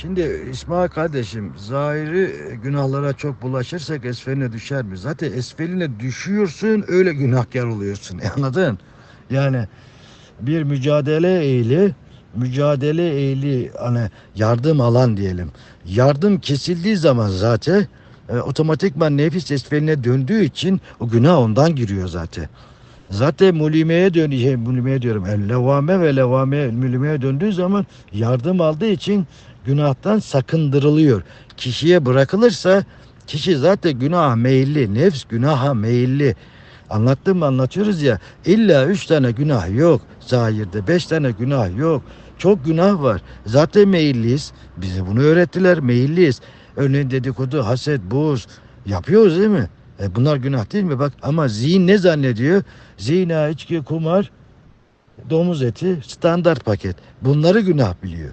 Şimdi İsmail kardeşim zahiri günahlara çok bulaşırsak esfeline düşer mi? Zaten esfeline düşüyorsun öyle günahkar oluyorsun anladın? Yani bir mücadele eğili mücadele eğili hani yardım alan diyelim. Yardım kesildiği zaman zaten e, otomatikman nefis esfeline döndüğü için o günah ondan giriyor zaten. Zaten mulimeye dönüyor, şey, mulimeye diyorum, levame ve levame mulimeye döndüğü zaman yardım aldığı için günahtan sakındırılıyor. Kişiye bırakılırsa kişi zaten günaha meyilli, nefs günaha meyilli. Anlattım mı anlatıyoruz ya illa üç tane günah yok zahirde beş tane günah yok. Çok günah var. Zaten meyilliyiz. Bize bunu öğrettiler. Meyilliyiz. Örneğin dedikodu, haset, buğz yapıyoruz değil mi? E bunlar günah değil mi? Bak ama zihin ne zannediyor? Zina, içki, kumar, domuz eti standart paket. Bunları günah biliyor.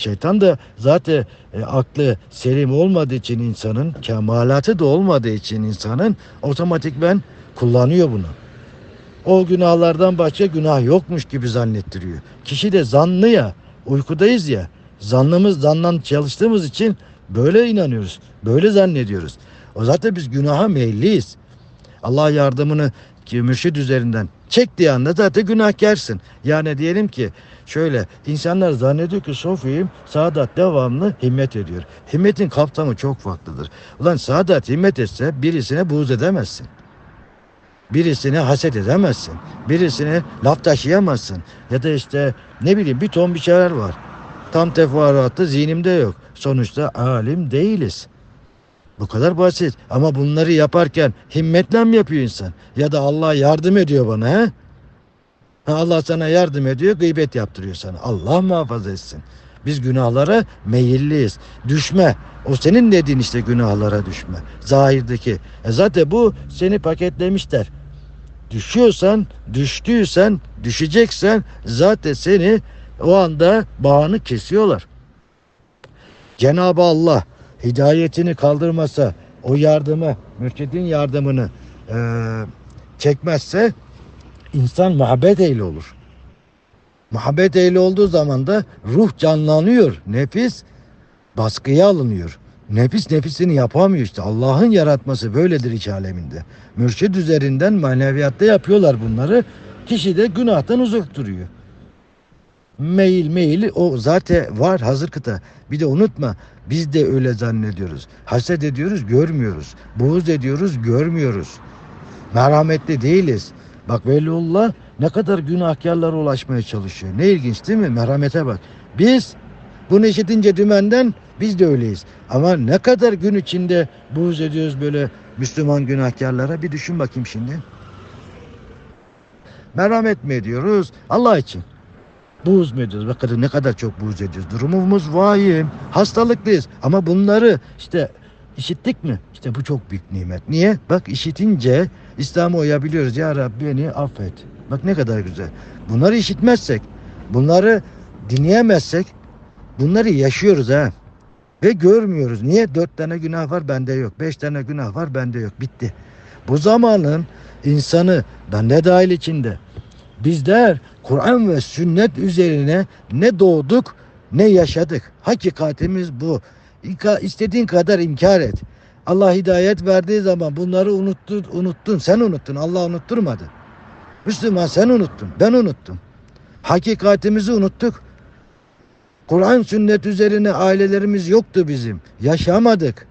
Şeytan da zaten e, aklı selim olmadığı için insanın, kemalatı da olmadığı için insanın otomatikmen kullanıyor bunu. O günahlardan başka günah yokmuş gibi zannettiriyor. Kişi de zanlı ya, uykudayız ya. Zannımız zandan çalıştığımız için böyle inanıyoruz. Böyle zannediyoruz. O zaten biz günaha meyilliyiz. Allah yardımını ki mürşid üzerinden çektiği anda zaten günahkarsın. Yani diyelim ki şöyle insanlar zannediyor ki Sofiyim Sadat devamlı himmet ediyor. Himmetin kapsamı çok farklıdır. Ulan Sadat himmet etse birisine buğz edemezsin. Birisine haset edemezsin. Birisine laf taşıyamazsın. Ya da işte ne bileyim bir ton bir şeyler var. Tam teferruatı zihnimde yok. Sonuçta alim değiliz. Bu kadar basit. Ama bunları yaparken himmetle mi yapıyor insan? Ya da Allah yardım ediyor bana he? Ha, Allah sana yardım ediyor, gıybet yaptırıyor sana. Allah muhafaza etsin. Biz günahlara meyilliyiz. Düşme. O senin dediğin işte günahlara düşme. Zahirdeki. E zaten bu seni paketlemişler. Düşüyorsan, düştüysen, düşeceksen zaten seni o anda bağını kesiyorlar. Cenab-ı Allah hidayetini kaldırmasa, o yardımı, mürşidin yardımını eee, çekmezse insan muhabbet ehli olur. Muhabbet ehli olduğu zaman da ruh canlanıyor. Nefis baskıya alınıyor. Nefis nefisini yapamıyor işte. Allah'ın yaratması böyledir iç aleminde. Mürşid üzerinden maneviyatta yapıyorlar bunları. Kişi de günahtan uzak duruyor. Meyil meyili o zaten var hazır kıta. Bir de unutma biz de öyle zannediyoruz. Haset ediyoruz görmüyoruz. Buğz ediyoruz görmüyoruz. Merhametli değiliz. Bak Veliullah ne kadar günahkarlara ulaşmaya çalışıyor. Ne ilginç değil mi? Merhamete bak. Biz bunu işitince dümenden biz de öyleyiz. Ama ne kadar gün içinde buğz ediyoruz böyle Müslüman günahkarlara bir düşün bakayım şimdi. Merhamet mi ediyoruz? Allah için. Buğz mu ediyoruz? Bakın ne kadar çok buğz ediyoruz. Durumumuz vahim. Hastalıklıyız. Ama bunları işte işittik mi? İşte bu çok büyük nimet. Niye? Bak işitince İslam'ı uyabiliyoruz. Ya Rabbi beni affet. Bak ne kadar güzel. Bunları işitmezsek, bunları dinleyemezsek bunları yaşıyoruz ha. Ve görmüyoruz. Niye? Dört tane günah var bende yok. Beş tane günah var bende yok. Bitti. Bu zamanın insanı ben de dahil içinde bizler Kur'an ve sünnet üzerine ne doğduk ne yaşadık. Hakikatimiz bu. İstediğin kadar inkar et. Allah hidayet verdiği zaman bunları unuttun, unuttun. Sen unuttun. Allah unutturmadı. Müslüman sen unuttun. Ben unuttum. Hakikatimizi unuttuk. Kur'an sünnet üzerine ailelerimiz yoktu bizim. Yaşamadık.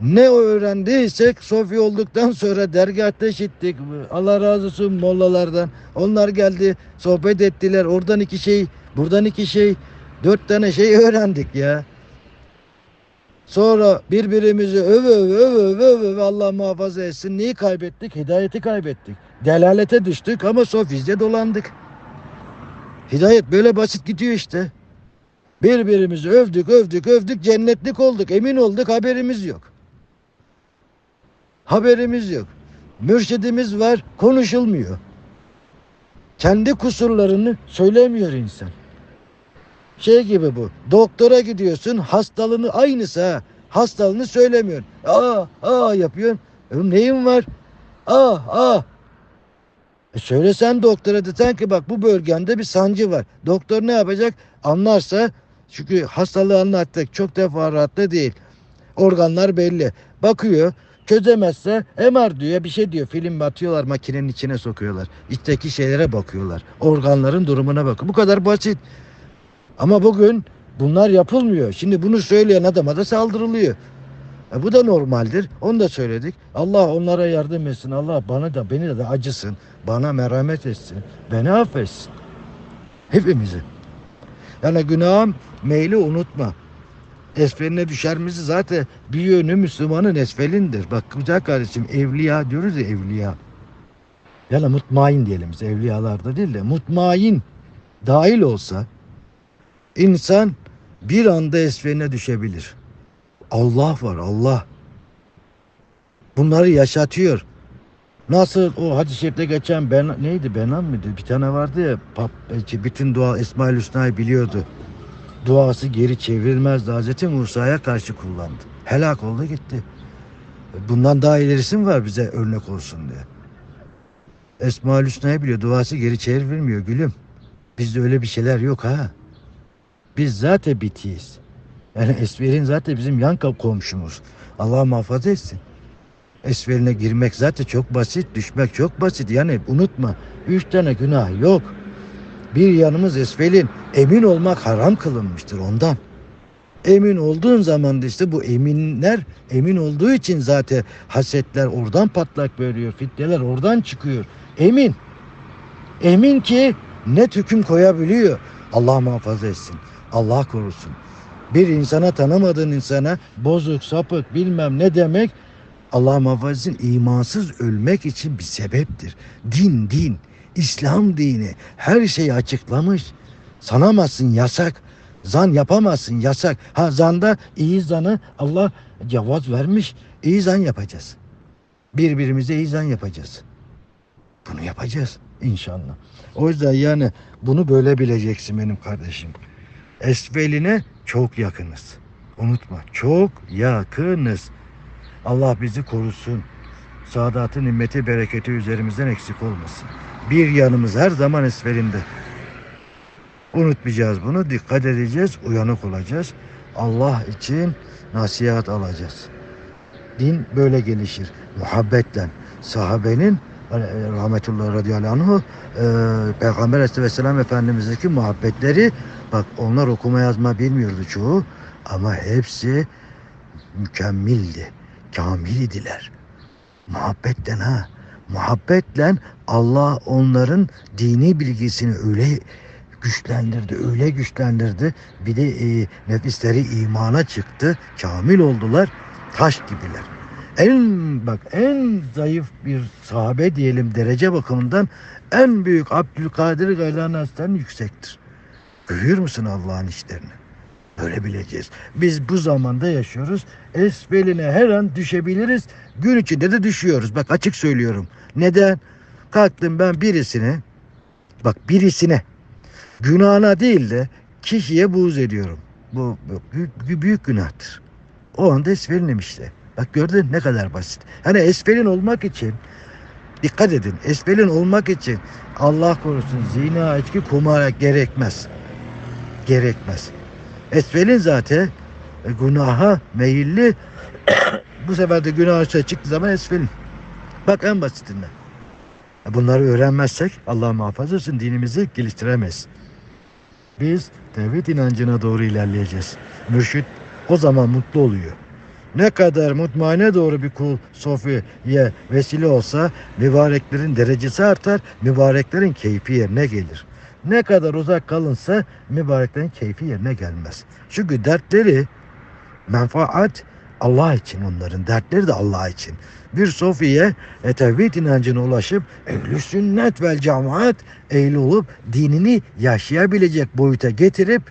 Ne öğrendiysek Sofi olduktan sonra dergahta işittik. Allah razı olsun mollalardan. Onlar geldi sohbet ettiler. Oradan iki şey, buradan iki şey. Dört tane şey öğrendik ya. Sonra birbirimizi öve öve öve öve öve Allah muhafaza etsin. Neyi kaybettik? Hidayeti kaybettik. Delalete düştük ama sofizde dolandık. Hidayet böyle basit gidiyor işte. Birbirimizi övdük övdük övdük cennetlik olduk. Emin olduk haberimiz yok. Haberimiz yok. Mürşidimiz var konuşulmuyor. Kendi kusurlarını söylemiyor insan. Şey gibi bu. Doktora gidiyorsun hastalığını aynısı ha. Hastalığını söylemiyorsun. Aa aa yapıyorsun. E, neyin var? Ah ah. E söylesen doktora desen ki bak bu bölgende bir sancı var. Doktor ne yapacak? Anlarsa Çünkü hastalığı anlattık. Çok defaratlı değil. Organlar belli. Bakıyor. Çözemezse MR diyor bir şey diyor. Film atıyorlar makinenin içine sokuyorlar. İçteki şeylere bakıyorlar. Organların durumuna bakıyor. Bu kadar basit. Ama bugün bunlar yapılmıyor. Şimdi bunu söyleyen adama da saldırılıyor. E bu da normaldir. Onu da söyledik. Allah onlara yardım etsin. Allah bana da beni de acısın. Bana merhamet etsin. Beni affetsin. Hepimizi. Yani günahım meyli unutma. Esfeline düşer misin? Zaten bir yönü Müslümanın esfelindir. Bak güzel kardeşim evliya diyoruz ya evliya. Yani mutmain diyelim biz evliyalarda değil de mutmain dahil olsa insan bir anda esfeline düşebilir. Allah var Allah. Bunları yaşatıyor. Nasıl o hadis-i şerifte geçen ben neydi Benan mıydı? Bir tane vardı ya pap, e, bütün dua İsmail Hüsna'yı biliyordu. Duası geri çevrilmezdi. Hazreti Musa'ya karşı kullandı. Helak oldu gitti. Bundan daha ilerisi mi var bize örnek olsun diye. İsmail Hüsna'yı biliyor. Duası geri çevrilmiyor gülüm. Bizde öyle bir şeyler yok ha. Biz zaten bitiyiz. Yani Esver'in zaten bizim yan komşumuz. Allah muhafaza etsin. Esverine girmek zaten çok basit, düşmek çok basit. Yani unutma, üç tane günah yok. Bir yanımız esfelin, emin olmak haram kılınmıştır ondan. Emin olduğun zaman da işte bu eminler, emin olduğu için zaten hasetler oradan patlak veriyor, fitneler oradan çıkıyor. Emin. Emin ki net hüküm koyabiliyor. Allah muhafaza etsin. Allah korusun. Bir insana tanımadığın insana bozuk, sapık bilmem ne demek Allah muhafaza etsin imansız ölmek için bir sebeptir. Din din, İslam dini her şeyi açıklamış. Sanamazsın yasak. Zan yapamazsın yasak. Ha zanda iyi zanı Allah cevaz vermiş. İyi zan yapacağız. Birbirimize iyi zan yapacağız. Bunu yapacağız inşallah. O yüzden yani bunu böyle bileceksin benim kardeşim. Esveline çok yakınız. Unutma çok yakınız. Allah bizi korusun. Saadatı, nimmeti, bereketi üzerimizden eksik olmasın. Bir yanımız her zaman esfelinde. Unutmayacağız bunu. Dikkat edeceğiz. Uyanık olacağız. Allah için nasihat alacağız. Din böyle gelişir. Muhabbetle. Sahabenin e, rahmetullahi radıyallahu anhu e, Peygamber aleyhisselam efendimizdeki muhabbetleri bak onlar okuma yazma bilmiyordu çoğu ama hepsi mükemmildi. Kamil idiler. Muhabbetten ha. Muhabbetle Allah onların dini bilgisini öyle güçlendirdi, öyle güçlendirdi. Bir de e, nefisleri imana çıktı. Kamil oldular. Taş gibiler. En bak en zayıf bir sahabe diyelim derece bakımından en büyük Abdülkadir Geylani Hazretleri'nin yüksektir. Görüyor musun Allah'ın işlerini? Böyle bileceğiz. Biz bu zamanda yaşıyoruz. Esfeline her an düşebiliriz. Gün içinde de düşüyoruz. Bak açık söylüyorum. Neden? Kalktım ben birisine, bak birisine, günahına değil de kişiye buğz ediyorum. Bu, bu büyük, günahtır. O anda esfelinim işte. Bak gördün ne kadar basit. Hani esfelin olmak için dikkat edin. Esfelin olmak için Allah korusun zina, içki, kumara gerekmez. Gerekmez. Esfelin zaten e, günaha meyilli. Bu sefer de günah açığa çıktığı zaman esfelin. Bak en basitinden. Bunları öğrenmezsek Allah muhafaza etsin dinimizi geliştiremeyiz. Biz tevhid inancına doğru ilerleyeceğiz. Mürşit o zaman mutlu oluyor. Ne kadar mutmaine doğru bir kul sofiye vesile olsa mübareklerin derecesi artar, mübareklerin keyfi yerine gelir. Ne kadar uzak kalınsa mübareklerin keyfi yerine gelmez. Çünkü dertleri menfaat Allah için onların dertleri de Allah için. Bir sofiye e, tevhid inancına ulaşıp ehl sünnet vel cemaat ehli olup dinini yaşayabilecek boyuta getirip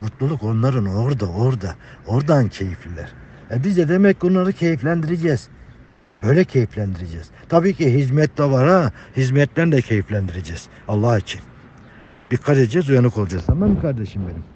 mutluluk onların orada orada oradan keyifliler. E biz de demek onları keyiflendireceğiz. Böyle keyiflendireceğiz. Tabii ki hizmet de var ha. Hizmetten de keyiflendireceğiz. Allah için. Dikkat edeceğiz, uyanık olacağız. Tamam mı kardeşim benim?